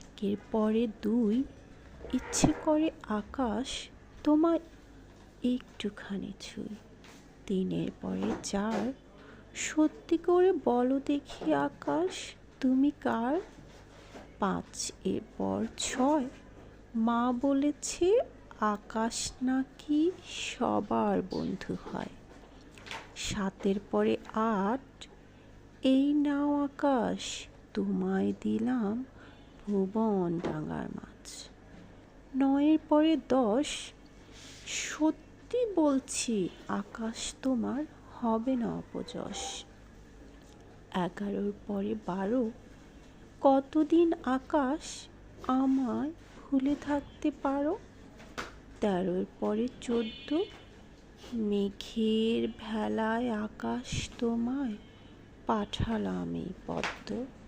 একের পরে দুই, ইচ্ছে করে আকাশ তোমায় একটুখানি ছুঁই। তিনের পরে চার, সত্যি করে বলো দেখি আকাশ, তুমি কার? পাঁচ এর পর ছয়, মা বলেছে আকাশ নাকি সবার বন্ধু হয়। সাতের পরে আট, এই নাও আকাশ, তোমায় দিলাম ভুবন ডাঙার মাছ। নয়ের পরে দশ, সত্যি বলছি আকাশ তোমার হবে না অপযশ। এগারোর পরে বারো, কতদিন আকাশ আমায় ভুলে থাকতে পারো? তেরোর পরে চোদ্দ, মেঘের ভেলায় আকাশ তোমায় পাঠালাম এই পদ্ম।